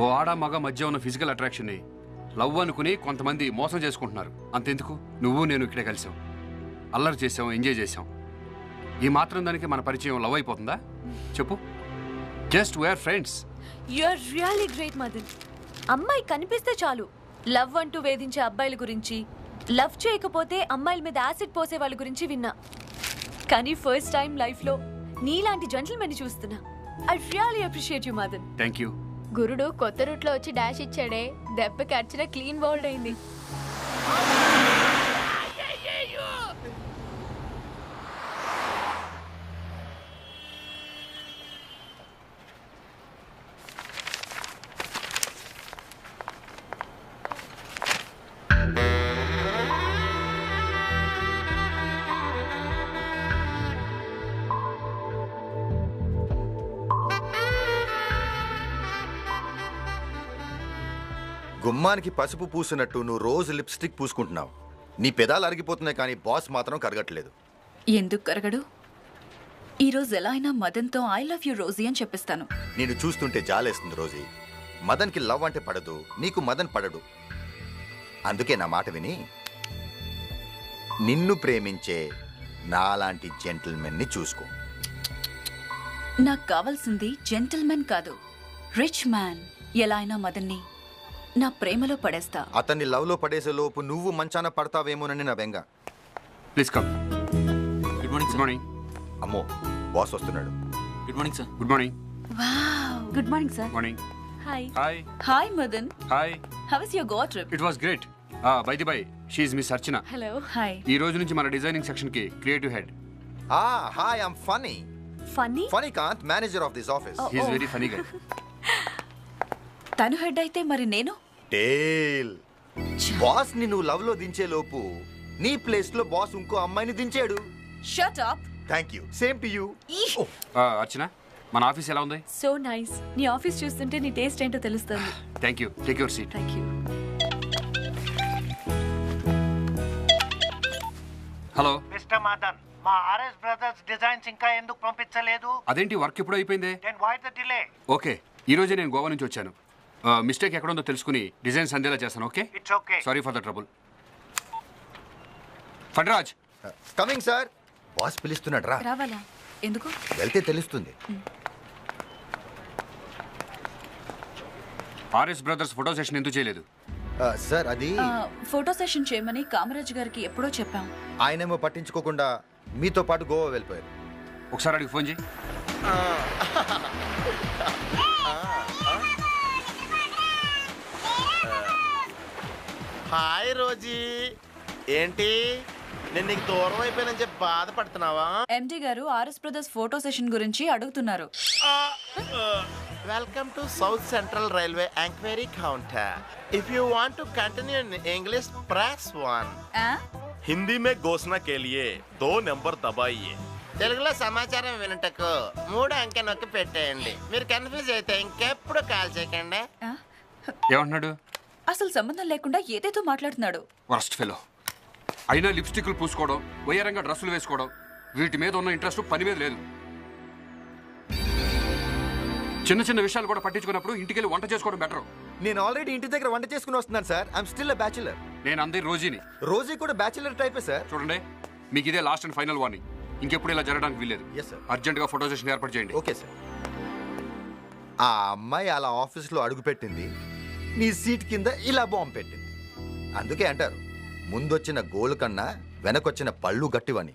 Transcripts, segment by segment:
ఓ ఆడ మగ మధ్య ఉన్న ఫిజికల్ అట్రాక్షన్ని లవ్ అనుకుని కొంతమంది మోసం చేసుకుంటున్నారు. అంతెందుకు? నువ్వు నేను ఇక్కడే కలిసాం. అల్లరి చేసాం ఎంజాయ్ చేసాం. ఈ మాత్రం దానికి మన పరిచయం లవ్ అయిపోతుందా? చెప్పు. Just where friends you are really great Madan. అమ్మాయి కనిపిస్తే చాలు. లవ్ అంటూ వేధించే అబ్బాయిల గురించి లవ్ చేయకపోతే అమ్మాయిల మీద యాసిడ్ పోసే వాళ్ళ గురించి విన్నా. కానీ ఫస్ట్ టైం లైఫ్లో నీలాంటి జెంటల్మెన్ చూస్తున్నా. I really appreciate you Madan. Thank you గురుడు కొత్త రూట్లో వచ్చి డాష్ ఇచ్చాడే. దెబ్బకి అర్చన క్లీన్ బౌల్డ్ అయింది. గుమ్మానికి పసుపు పూసినట్టు నువ్వు రోజు లిప్స్టిక్ పూసుకుంటున్నావు. నీ పెదాలు అరిగిపోతున్నాయి కానీ బాస్ మాత్రం కరగట్లేదు. ఎందుకు కరగడు? ఈరోజు ఎలా అయినా మదన్తో ఐ లవ్ యూ రోజీ అని చెప్పిస్తాను. నేను చూస్తుంటే జాలేస్తుంది రోజీ మదన్కి లవ్ అంటే పడదు నీకు మదన్ పడడు. అందుకే నా మాట విని నిన్ను ప్రేమించే నాలాంటి జెంటిల్మెన్ని చూసుకో. నాకు కావాల్సింది జెంటిల్మెన్ కాదు రిచ్ మ్యాన్. ఎలా అయినా మదన్ని నా ప్రేమలో పడేస్తా. అతన్ని లవ్లో పడేసే లోపు నువ్వు మంచాన పడతావేమోనని నా బెంగ. Please come. Good morning good sir morning అమ్మో బాస్ వస్తున్నాడు. Good morning sir good morning good morning sir morning hi hi hi Madan hi how is your go trip it was great by the by she's miss Archana hello hi ఈ రోజు నుంచి మన designing సెక్షన్కి creative head ఆ hi I'm Phani funny Phani Kanth manager of this office he's very funny guy తను head అయితే మరి నేను? టేల్. బాస్ని నువ్వు లవ్లో దించే లోపు నీ ప్లేస్లో బాస్ ఇంకో అమ్మాయిని దించాడు. Shut up thank you same to you Archana మన ఆఫీస్ ఎలా ఉంది? సో నైస్ నీ ఆఫీస్ చూస్తుంటే నీ టేస్ట్ ఏంటో తెలుస్తుంది. Thank you take your seat thank you hello mister Madan మా ఆర్ఎస్ బ్రదర్స్ డిజైన్స్ ఇంకా ఎందుకు పంపించలేదు? అదేంటి వర్క్ ఎప్పుడు అయిపోయిందే? Then why the delay okay ఈ రోజే నేను గోవా నుంచి వచ్చాను. మిస్టేక్ ఎక్కడ ఉందో తెలుసుకుని డిజైన్స్ అందేలా చేస్తాను okay? It's okay sorry for the trouble ఫడ్రాజ్! Coming sir. Boss పిలుస్తున్నాడు రా. రావాలా? ఎందుకు? వెళ్తే తెలుస్తుంది. ఆర్ఎస్ బ్రదర్స్ ఫోటో సెషన్ ఎందుకు చేయలేదు? సార్ అది ఫోటో సెషన్ చేయమని కామరాజ్ గారికి ఎప్పుడో చెప్పాం. ఆయనేమో పట్టించుకోకుండా మీతో పాటు గోవా వెళ్ళిపోయారు. ఒకసారి అడిగి ఫోన్ చేయి. Hi Rosie. ఏంటి? నేను నీకు దూరం అయిపోయానని చెప్పి బాధపడుతున్నావా? ఎండి గారు ఆర్ఎస్ బ్రదర్స్ ఫోటో సెషన్ గురించి అడుగుతున్నారు. Welcome to South Central Railway enquiry counter if you want to continue in English press one? Hindi మే ఘోషణ కే లియే దో నెంబర్ దబాయియే. తెలుగులో సమాచారం వినటకు మూడు అంకె నొక్కి పెట్టేయండి. మీరు కన్ఫ్యూజ్ అయితే ఇంకెప్పుడు కాల్ చేయకండి? ఏమంటున్నాడు? అసలు సంబంధం లేకుండా ఏదేదో మాట్లాడుతున్నాడు. వరస్ట్ ఫెలో అయినా లిప్స్టిక్లు పూసుకోవడం వయ్యారంగా డ్రెస్సులు వేసుకోవడం వీటి మీద ఉన్న ఇంట్రెస్ట్ పని మీద లేదు. చిన్న చిన్న విషయాలు కూడా పట్టించుకున్నప్పుడు ఇంటికి వెళ్ళి వంట చేసుకోవడం బెటర్. నేను ఆల్రెడీ ఇంటి దగ్గర వంట చేసుకుని వస్తున్నాను సార్. ఐఎమ్ స్టిల్ బ్యాచులర్ నేను అందరి రోజీని. రోజీ కూడా బ్యాచులర్ టైపే సార్. చూడండి మీకు ఇదే లాస్ట్ అండ్ ఫైనల్ వార్నింగ్ ఇంకెప్పుడు ఇలా జరగడానికి వీల్లేదు. Yes, sir. అర్జెంటుగా ఫోటో సెషన్ ఏర్పాటు చేయండి. ఓకే సార్ ఆ అమ్మాయి అలా ఆఫీస్లో అడుగుపెట్టింది నీ సీట్ కింద ఇలా బాంబు పెట్టింది. అందుకే అంటారు ముందొచ్చిన గోలు కన్నా వెనకొచ్చిన పళ్ళు గట్టివని.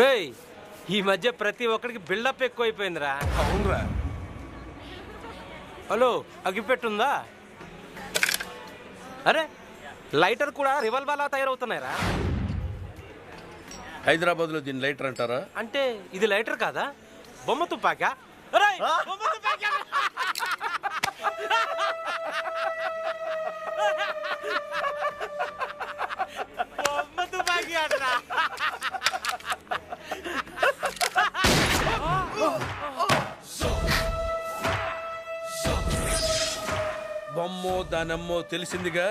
రేయ్ ఈ మధ్య ప్రతి ఒక్కడికి బిల్డప్ ఎక్కువైపోయిందిరా. అవునరా. హలో అగిపెట్టుందా అరే లైటర్ కూడా రివాల్వర్ లా తయారవుతున్నాయిరా. హైదరాబాద్లో దీని లైటర్ అంటారా? అంటే ఇది లైటర్ కాదా? బొమ్మ తుపాకా? అరేయ్, బొమ్మ తుపాకా! బొమ్మో తెలిసిందిగా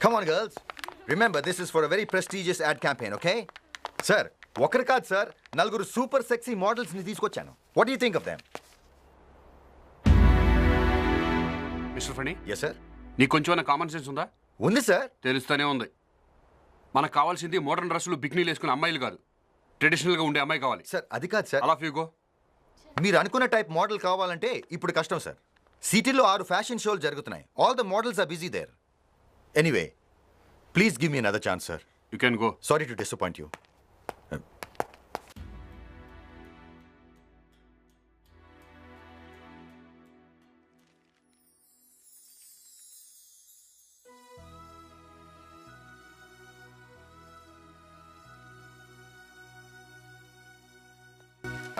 Come on, girls. Remember, this is for a very prestigious ad campaign, okay? Sir ఒకరు కాదు సార్ నలుగురు సూపర్ సెక్సీ మోడల్స్ని తీసుకొచ్చాను what you think of them mister Phani? Yes sir నీకు కొంచెం కామన్ సెన్స్ ఉందా? ఉంది సార్ తెలుస్తూనే ఉంది. మనకు కావాల్సింది మోడర్న్ డ్రెస్సులు బిక్నీలు వేసుకునే అమ్మాయిలు కాదు. ట్రెడిషనల్గా ఉండే అమ్మాయి కావాలి. సార్ అది కాదు సార్ అలా ఫీగో మీరు అనుకున్న టైప్ మోడల్ కావాలంటే ఇప్పుడు కష్టం సార్ సిటీలో ఆరు ఫ్యాషన్ షోలు జరుగుతున్నాయి. All the models are busy there anyway please give me another chance sir you can go sorry to disappoint you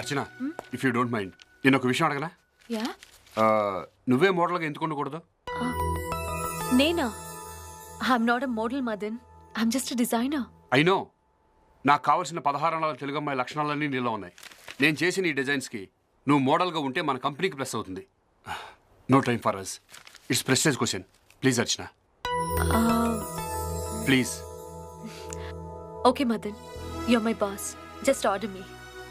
Archana if you don't mind నేను ఒక విషయం అడగనా? యా. నువ్వే మోడల్గా ఎందుకు ఉండకూడదు? నేనా? I'm not a model Madan. I'm just designer అయినో నాకు కావాల్సిన పదహారు నెలల తెలుగు అమ్మాయి లక్షణాలన్నీ నీలో ఉన్నాయి. నేను చేసిన ఈ డిజైన్స్కి నువ్వు మోడల్గా ఉంటే మన కంపెనీకి ప్లస్ అవుతుంది. No time for us it's prestige question please Archana. Please okay Madan. Your my boss just order me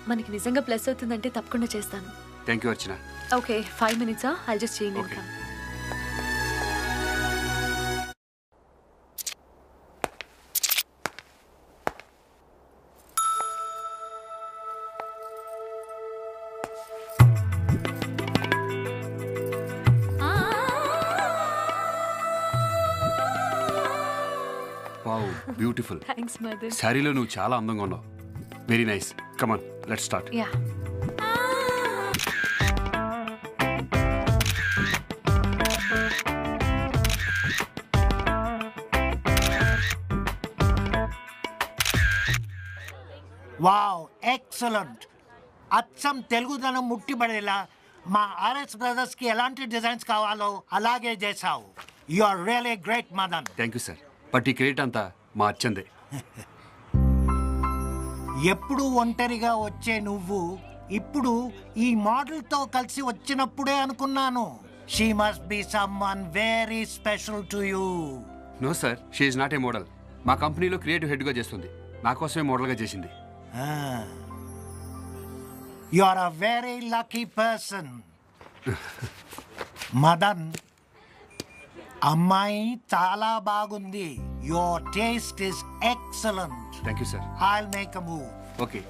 మనకి నిజంగా ప్లస్ అవుతుందంటే తప్పకుండా చేస్తాను. Thank you Archana okay five మినిట్సా I just చేయండి వావ్ బ్యూటిఫుల్ థ్యాంక్స్ శారీలో నువ్వు చాలా అందంగా ఉన్నావు. Very nice come on let start yeah wow excellent అచ్చం తెలుగుదనం ముట్టిపడేలా మా ఆర్ఎస్ బ్రదర్స్కి ఎలాంటి డిజైన్స్ కావాలో అలాగే చేశావు. You are really great Madan thank you sir but ఈ క్రెడిట్ అంతా మా అచ్చందే. ఎప్పుడు ఒంటరిగా వచ్చే నువ్వు ఇప్పుడు ఈ మోడల్తో కలిసి వచ్చినప్పుడే అనుకున్నాను. She must be someone very special to you no sir she's not a model మా కంపెనీలో క్రియేటివ్ హెడ్గా చేస్తుంది. నా కోసమే మోడల్గా చేసింది. You are a very lucky person Madan అమ్మాయి చాలా బాగుంది. Your taste is excellent thank you sir I make a move okay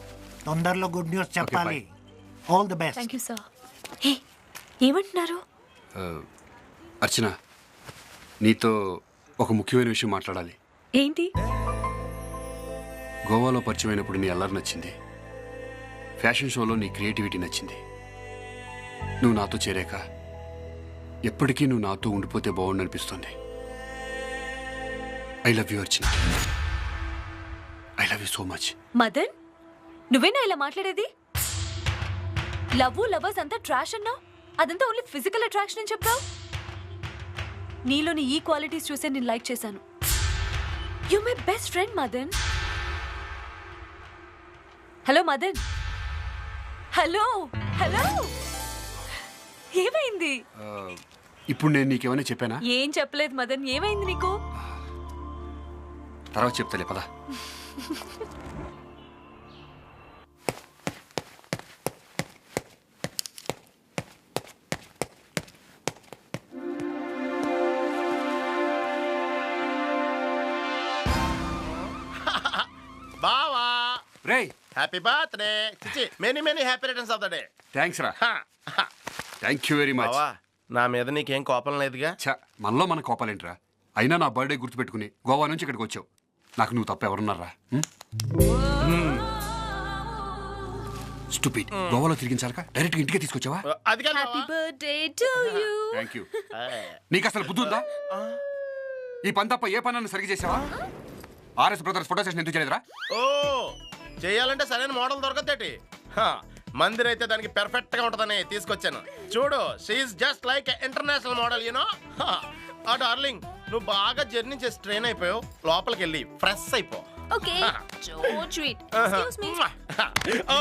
తొందరలో గుడ్ న్యూస్ చెప్పాలి. All the best thank you sir hey ఏమంటున్నారు? అర్చన నీతో ఒక ముఖ్యమైన విషయం మాట్లాడాలి. ఏంటి? గోవాలో పరిచయమైనప్పుడు నీ అల్లరి నచ్చింది. ఫ్యాషన్ షోలో నీ క్రియేటివిటీ నచ్చింది. నువ్వు నాతో చేరాక ఎప్పటికీ నువ్వు నాతో ఉండిపోతే బాగుండు అనిపిస్తుంది. I love you Archana. Love you so much Madan నువ్వేనా ఇలా మాట్లాడేది? లవ్ లవర్స్ అంతా ట్రాష్ అన్నావు? అదంతా ఓన్లీ ఫిజికల్ అట్రాక్షన్ అని చెప్పావు? నీలోని ఈ క్వాలిటీస్ చూసే నేను లైక్ చేశాను. You my best friend Madan. Hello Madan. Hello hello ఏమైంది? ఇప్పుడు నేను నీకేమైనా చెప్పానా? ఏం చెప్పలేదు మదన్. ఏమైంది నీకు? తర్వాత చెప్తాలే పదా. బావా. రే హ్యాపీ బర్త్డే చిచి many many happy returns of the day thanks రా. థ్యాంక్ యూ వెరీ మచ్ బావా నా మీద నీకేం కోపం లేదుగా? ఛ మనలో మన కోపాలేంట్రా? అయినా నా బర్త్డే గుర్తుపెట్టుకుని గోవా నుంచి ఇక్కడికి వచ్చావు. నాకు నువ్వు తప్ప ఎవరున్నారా? స్టూపిడ్. గోవాలో తిరిగించాలక డైరెక్ట్ ఇంటికే తీసుకొచ్చావా? అది కాదు. హ్యాపీ బావా. Birthday to you thank you నీకు అసలు బుద్ధి ఉందా? ఈ పని తప్ప ఏ పని సరిగ్గా చేసావా? ఆర్ఎస్ బ్రదర్స్ ఫోటో సెషన్ ఎందుకు చేయలేదురా? ఓ చేయాలంటే సరైన మోడల్ దొరకదేటి మందిర్ అయితే దానికి పెర్ఫెక్ట్గా ఉంటదని తీసుకొచ్చాను. చూడు she's just like international model you know ఆ డార్లింగ్ నువ్వు బాగా జర్నీ చేసి ట్రైన్ అయిపోయావు. లోపలికి వెళ్ళి ఫ్రెష్ అయిపో. Okay so sweet excuse me Mwah.